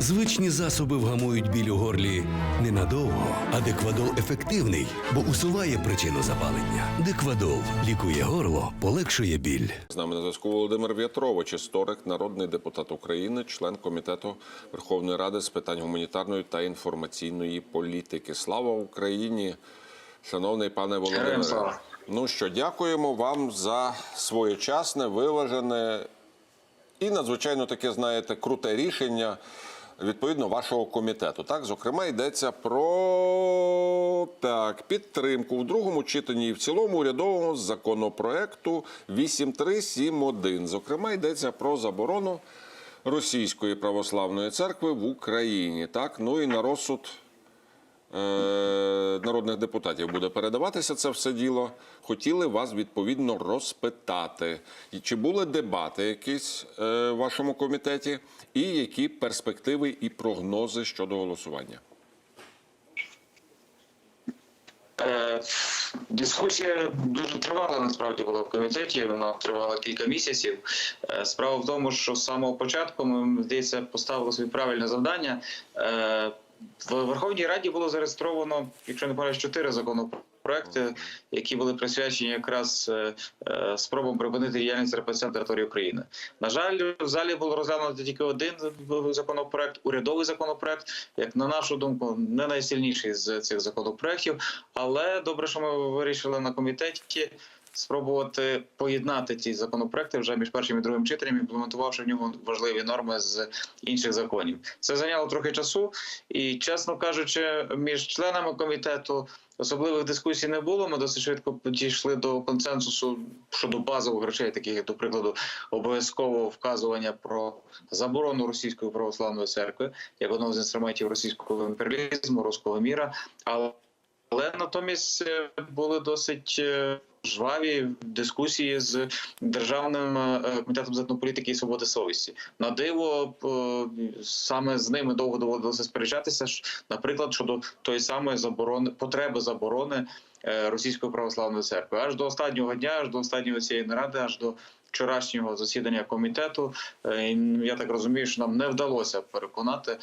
Звичні засоби вгамують біль у горлі ненадовго, а Деквадол ефективний, бо усуває причину запалення. Деквадол лікує горло, полегшує біль. З нами на зв'язку Володимир В'ятрович, історик, народний депутат України, член комітету Верховної Ради з питань гуманітарної та інформаційної політики. Слава Україні, шановний пане Героям Володимире. Ну що, дякуємо вам за своєчасне, виважене і надзвичайно таке, знаєте, круте рішення відповідно вашого комітету. Так, зокрема, йдеться про так, підтримку в другому читанні і в цілому урядового законопроекту 8371. Зокрема, йдеться про заборону Російської православної церкви в Україні. Так, ну і на розсуд народних депутатів буде передаватися це все діло. Хотіли вас відповідно розпитати, чи були дебати якісь е, в вашому комітеті, і які перспективи і прогнози щодо голосування? Е, Дискусія дуже тривала насправді була в комітеті. Вона тривала кілька місяців. Е, Справа в тому, що з самого початку ми здається поставили собі правильне завдання. В Верховній Раді було зареєстровано, якщо не помиляюсь, чотири законопроекти, які були присвячені якраз е, е, спробам припинити діяльність РПЦ на території України. На жаль, в залі було розглянуто тільки один законопроект, урядовий законопроект, як на нашу думку, не найсильніший з цих законопроектів. Але добре, що ми вирішили на комітеті спробувати поєднати ці законопроекти вже між першим і другим читанням, імплементувавши в нього важливі норми з інших законів. Це зайняло трохи часу, і чесно кажучи, між членами комітету. Особливих дискусій не було. Ми досить швидко підійшли до консенсусу щодо базових речей, таких до прикладу, обов'язкового вказування про заборону російської православної церкви як одного з інструментів російського імперіалізму, руського міра. Але але натомість е, були досить е, жваві дискусії з державним е, комітетом з етнополітики і свободи совісті. На диво саме з ними довго доводилося сперечатися. Наприклад, щодо тої самої заборони потреби заборони російської православної церкви, аж до останнього дня, аж до останньої цієї наради, аж до вчорашнього засідання комітету. Я так розумію, що нам не вдалося переконати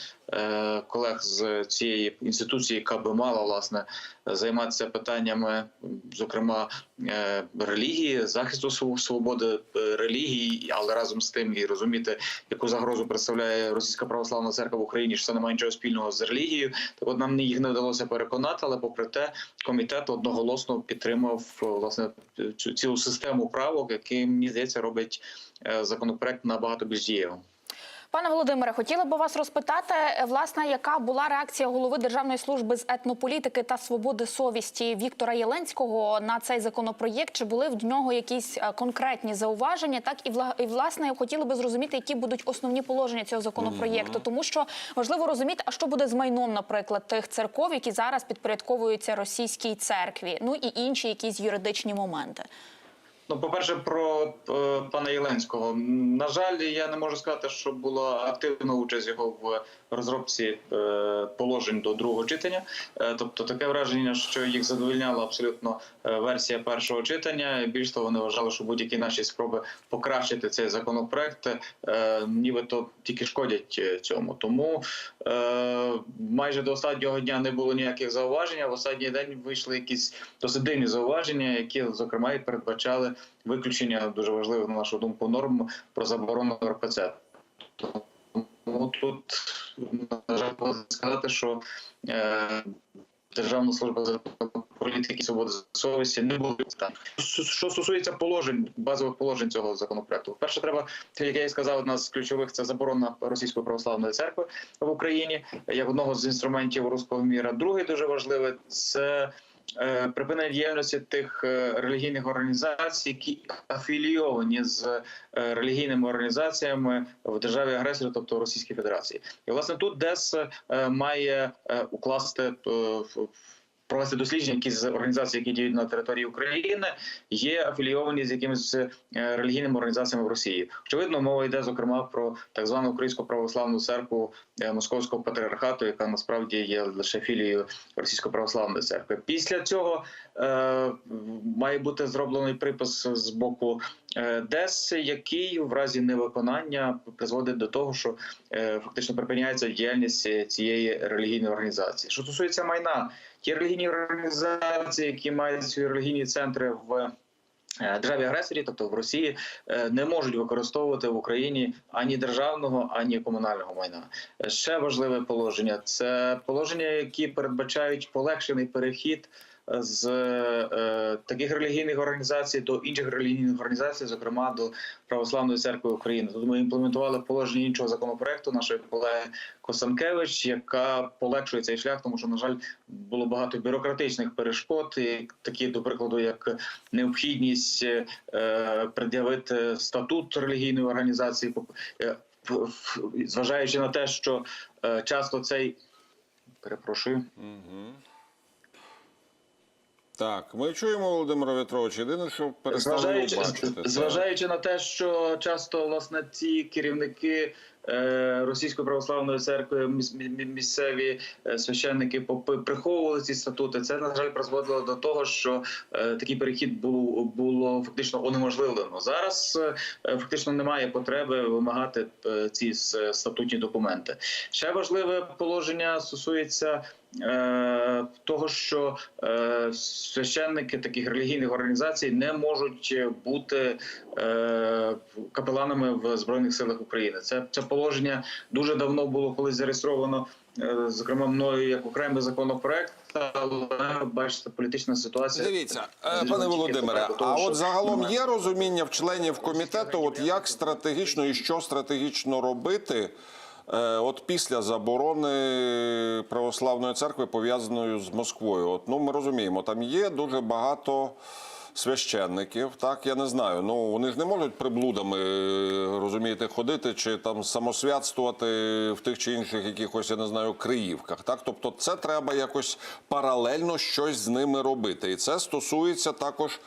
колег з цієї інституції, яка би мала власне займатися питаннями, зокрема е, релігії, захисту св- свободи е, релігії, але разом з тим і розуміти, яку загрозу представляє Російська православна церква в Україні, що це не має нічого спільного з релігією. Так от нам їх не вдалося переконати, але попри те, комітет одноголосно підтримав власне цю цілу систему правок, які мені здається робить е, законопроект набагато більш дієвим. Пане Володимире, хотіла б вас розпитати, е, власне, яка була реакція голови Державної служби з етнополітики та свободи совісті Віктора Єленського на цей законопроєкт? Чи були в нього якісь е, конкретні зауваження? Так і і власне хотіли би зрозуміти, які будуть основні положення цього законопроєкту, тому що важливо розуміти, а що буде з майном, наприклад, тих церков, які зараз підпорядковуються російській церкві, ну і інші якісь юридичні моменти. Ну, по-перше, про е, пана Єленського. На жаль, я не можу сказати, що була активна участь його в розробці е, положень до другого читання. Е, тобто таке враження, що їх задовольняла абсолютно версія першого читання. Більш того, вони вважали, що будь-які наші спроби покращити цей законопроект, нібито тільки шкодять цьому. Тому майже до останнього дня не було ніяких зауважень. а В останній день вийшли якісь досить дивні зауваження, які зокрема і передбачали виключення дуже важливих на нашу думку норм про заборону РПЦ. Тому тут на жаль сказати, що е, Державна служба з політики свободи совісті не там. Що стосується положень, базових положень цього законопроекту, перше, треба, як я і сказав, одна з ключових це заборона російської православної церкви в Україні як одного з інструментів руського міра. Другий дуже важливий це. Е, Припинення діяльності тих е, релігійних організацій, які афілійовані з е, релігійними організаціями в державі агресора, тобто Російській Федерації, і власне тут ДЕС має укласти провести дослідження, які з організацій, які діють на території України, є афілійовані з якимись е, релігійними організаціями в Росії. Очевидно, мова йде зокрема про так звану Українську православну церкву е, Московського патріархату, яка насправді є лише філією Російської православної церкви. Після цього е, має бути зроблений припис з боку е, ДЕС, який в разі невиконання призводить до того, що е, фактично припиняється діяльність цієї релігійної організації. Що стосується майна, ті релігійні організації, які мають свої релігійні центри в е, державі агресорі, тобто в Росії, е, не можуть використовувати в Україні ані державного, ані комунального майна. Ще важливе положення це положення, які передбачають полегшений перехід з е, таких релігійних організацій до інших релігійних організацій, зокрема до Православної церкви України. Тут ми імплементували положення іншого законопроекту нашої колеги Косанкевич, яка полегшує цей шлях, тому що на жаль було багато бюрократичних перешкод, і такі до прикладу, як необхідність е, пред'явити статут релігійної організації, е, зважаючи на те, що е, часто цей перепрошую. Так, ми чуємо Володимира В'ятровича. Єдине, що перестали Зважаючи, бачити. так. зважаючи на те, що часто власне ці керівники е, Російської православної церкви, міс- мі- мі- місцеві е, священники попи приховували ці статути, це на жаль призводило до того, що е, такий перехід було було фактично унеможливлено. Зараз е, фактично немає потреби вимагати е, ці статутні документи. Ще важливе положення стосується. Е, Того, що е, священники таких релігійних організацій не можуть бути е, капеланами в збройних силах України. Це це положення дуже давно було колись зареєстровано, зокрема мною як окремий законопроект. Але бачите, політична ситуація. Дивіться, пане Володимире, а от загалом є розуміння в членів комітету, от як стратегічно і що стратегічно робити, от після заборони православної церкви пов'язаної з Москвою. От ну ми розуміємо, там є дуже багато. Священників, так я не знаю. Ну вони ж не можуть приблудами е, розумієте ходити чи там самосвятствувати в тих чи інших якихось, я не знаю, криївках. Так, тобто, це треба якось паралельно щось з ними робити, і це стосується також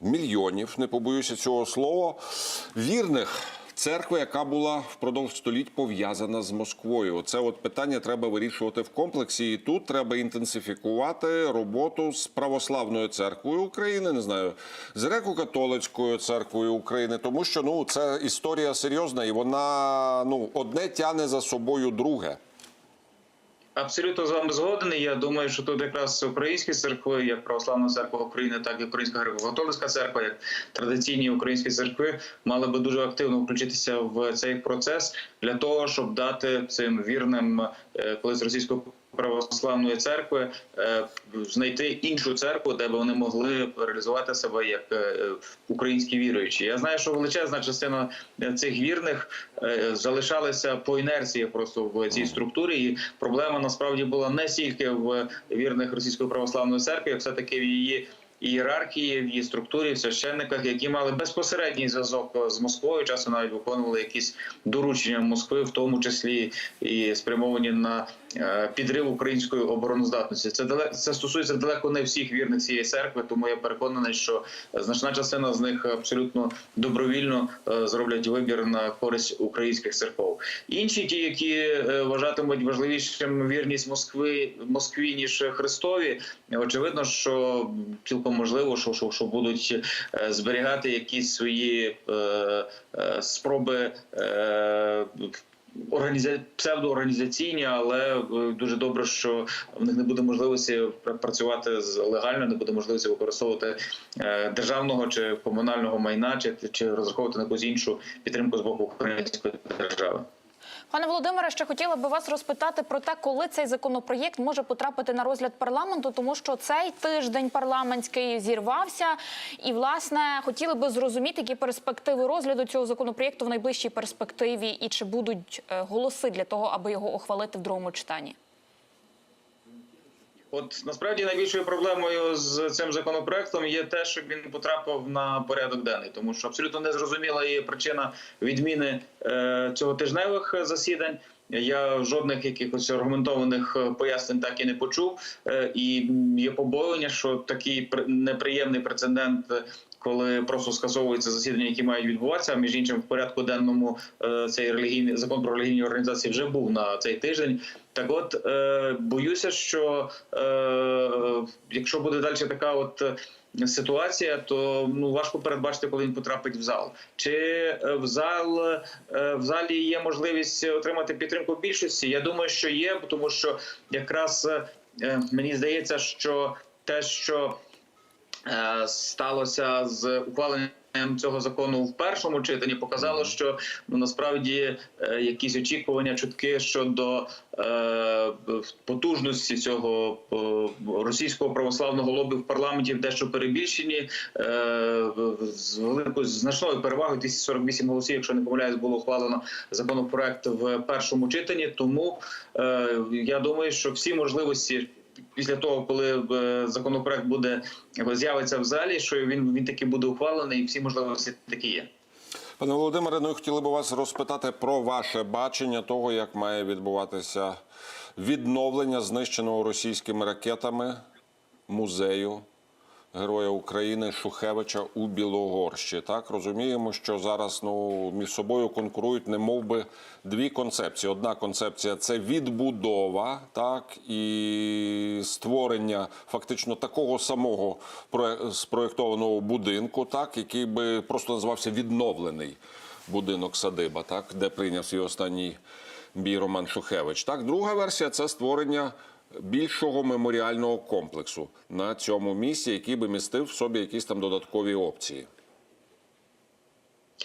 мільйонів, не побоюся цього слова, вірних. Церкви, яка була впродовж століть пов'язана з Москвою, це от питання треба вирішувати в комплексі. І тут треба інтенсифікувати роботу з православною церквою України, не знаю, з греко-католицькою церквою України, тому що ну це історія серйозна, і вона ну одне тяне за собою друге. Абсолютно з вами згоден. Я думаю, що тут якраз українські церкви, як Православна церква України, так і Українська греко-католицька церква, як традиційні українські церкви, мали би дуже активно включитися в цей процес для того, щоб дати цим вірним коли з російської православної церкви е, знайти іншу церкву, де б вони могли реалізувати себе як е, українські віруючі. Я знаю, що величезна частина е, цих вірних залишалися по інерції просто в цій структурі. І проблема насправді була не стільки в вірних російської православної церкви, як все таки в її. Ієрархії в її структурі, в священниках, які мали безпосередній зв'язок з Москвою, часом навіть виконували якісь доручення Москви, в тому числі і спрямовані на підрив української обороноздатності. Це далеко це стосується далеко не всіх вірних цієї церкви, тому я переконаний, що значна частина з них абсолютно добровільно е, зроблять вибір на користь українських церков. Інші ті, які е, вважатимуть важливішим вірність Москви Москві ніж Христові, очевидно, що цілком можливо, що, що, що будуть е, зберігати якісь свої е, е, спроби. Е, Організа... псевдоорганізаційні, але е, дуже добре, що в них не буде можливості пр- працювати з легально, не буде можливості використовувати е, державного чи комунального майна, чи, чи розраховувати на якусь іншу підтримку з боку української держави. Пане Володимире, ще хотіла би вас розпитати про те, коли цей законопроєкт може потрапити на розгляд парламенту, тому що цей тиждень парламентський зірвався, і власне хотіли би зрозуміти, які перспективи розгляду цього законопроєкту в найближчій перспективі, і чи будуть е, голоси для того, аби його ухвалити в другому читанні. От насправді найбільшою проблемою з цим законопроектом є те, щоб він потрапив на порядок денний, тому що абсолютно незрозуміла є причина відміни е, цього тижневих засідань. Я жодних якихось аргументованих е, пояснень так і не почув. Е, і є побоювання, що такий пр- неприємний прецедент. е, Коли просто скасовуються засідання, які мають відбуватися, а між іншим в порядку денному цей релігійний закон про релігійні організації вже був на цей тиждень. Так, от боюся, що якщо буде далі така от ситуація, то ну важко передбачити, коли він потрапить в зал. Чи е, в зал е, в залі є можливість отримати підтримку більшості? Я думаю, що є, тому що якраз е, мені здається, що те, що сталося з ухваленням цього закону в першому читанні, показало, що ну насправді е, якісь очікування, чутки щодо е, потужності цього е, російського православного лобі в парламенті дещо перебільшені е, з великою значною перевагою 1048 голосів, якщо не помиляюсь, було ухвалено законопроект в першому читанні. Тому е, я думаю, що всі можливості після того, коли е, законопроект буде з'явиться в залі, що він він таки буде ухвалений, і всі можливості такі є. Пане Володимире, ну хотіли б вас розпитати про ваше бачення того, як має відбуватися відновлення знищеного російськими ракетами музею Героя України Шухевича у Білогорщі. Так розуміємо, що зараз ну між собою конкурують не би дві концепції. Одна концепція це відбудова, так і створення фактично такого самого проє- спроєктованого будинку, так який би просто називався відновлений будинок садиба, так де прийняв свій останній бій Роман Шухевич. Так, друга версія це створення більшого меморіального комплексу на цьому місці, який би містив в собі якісь там додаткові опції.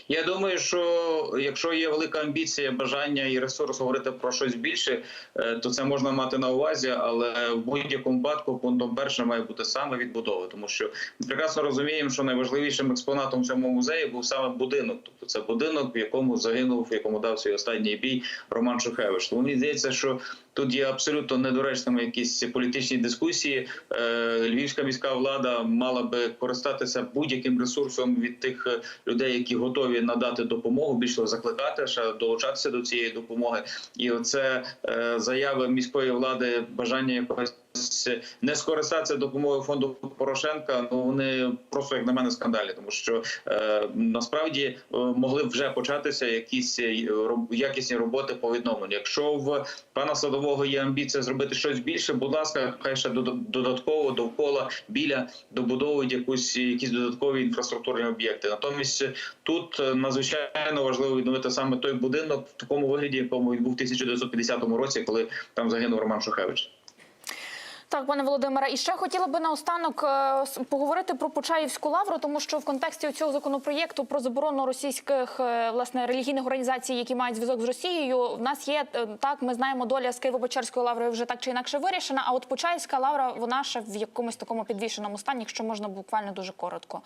Я думаю, що якщо є велика амбіція, бажання і ресурс говорити про щось більше, е, то це можна мати на увазі, але в будь-якому випадку пунктом першим має бути саме відбудова, тому що ми прекрасно розуміємо, що найважливішим експонатом в цьому музеї був саме будинок. Тобто це будинок, в якому загинув, в якому дав свій останній бій Роман Шухевич. Тому мені здається, що тут є абсолютно недоречними якісь політичні дискусії. Е, Львівська міська влада мала би користатися будь-яким ресурсом від тих е, людей, які готові надати допомогу, більш закликати ще долучатися до цієї допомоги. І оце е, заяви міської влади, бажання якогось не скористатися допомогою фонду Порошенка. Ну вони просто як на мене скандальні, тому що е, насправді е, могли вже початися якісь е, роб- якісні роботи по відновленню. Якщо в пана садового є амбіція зробити щось більше, будь ласка, хай ще додат- додатково довкола біля добудовують якусь якісь додаткові інфраструктурні об'єкти. Натомість тут е, надзвичайно важливо відновити саме той будинок в такому вигляді, якому він був в 1950 році, коли там загинув Роман Шухевич. Так, пане Володимире, і ще хотіла би наостанок е, поговорити про Почаївську лавру, тому що в контексті цього законопроєкту про заборону російських е, власне релігійних організацій, які мають зв'язок з Росією, в нас є е, так. Ми знаємо, доля з Києво-Печерської лаври вже так чи інакше вирішена. А от Почаївська лавра, вона ще в якомусь такому підвішеному стані, якщо можна буквально дуже коротко.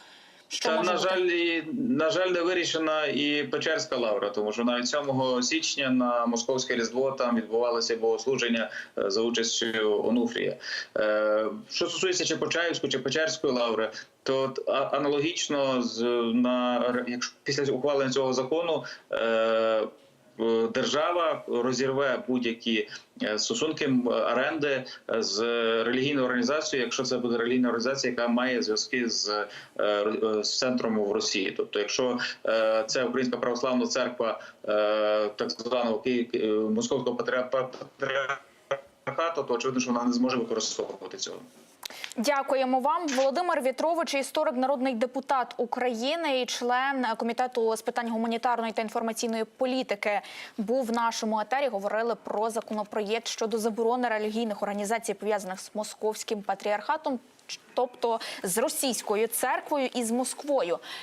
Що може на жаль, і, на жаль, не вирішена і Печерська лавра, тому що навіть 7 січня на московське різдво там відбувалося богослуження е, за участю Онуфрія. Е, Що стосується чи Почаївської, чи Печерської лаври, то аналогічно з на якщо після ухвалення цього закону. Держава розірве будь-які е, стосунки оренди е, з релігійною організацією, якщо це буде релігійна організація, яка має зв'язки з, е, з центром в Росії. Тобто, якщо це Українська православна церква так званого Ки- е, московського патріарха- патріархату, то очевидно, що вона не зможе використовувати цього. Дякуємо вам, Володимир Вітрович, історик, народний депутат України і член комітету з питань гуманітарної та інформаційної політики. Був в нашому етері. Говорили про законопроєкт щодо заборони релігійних організацій, пов'язаних з московським патріархатом, тобто з російською церквою і з Москвою.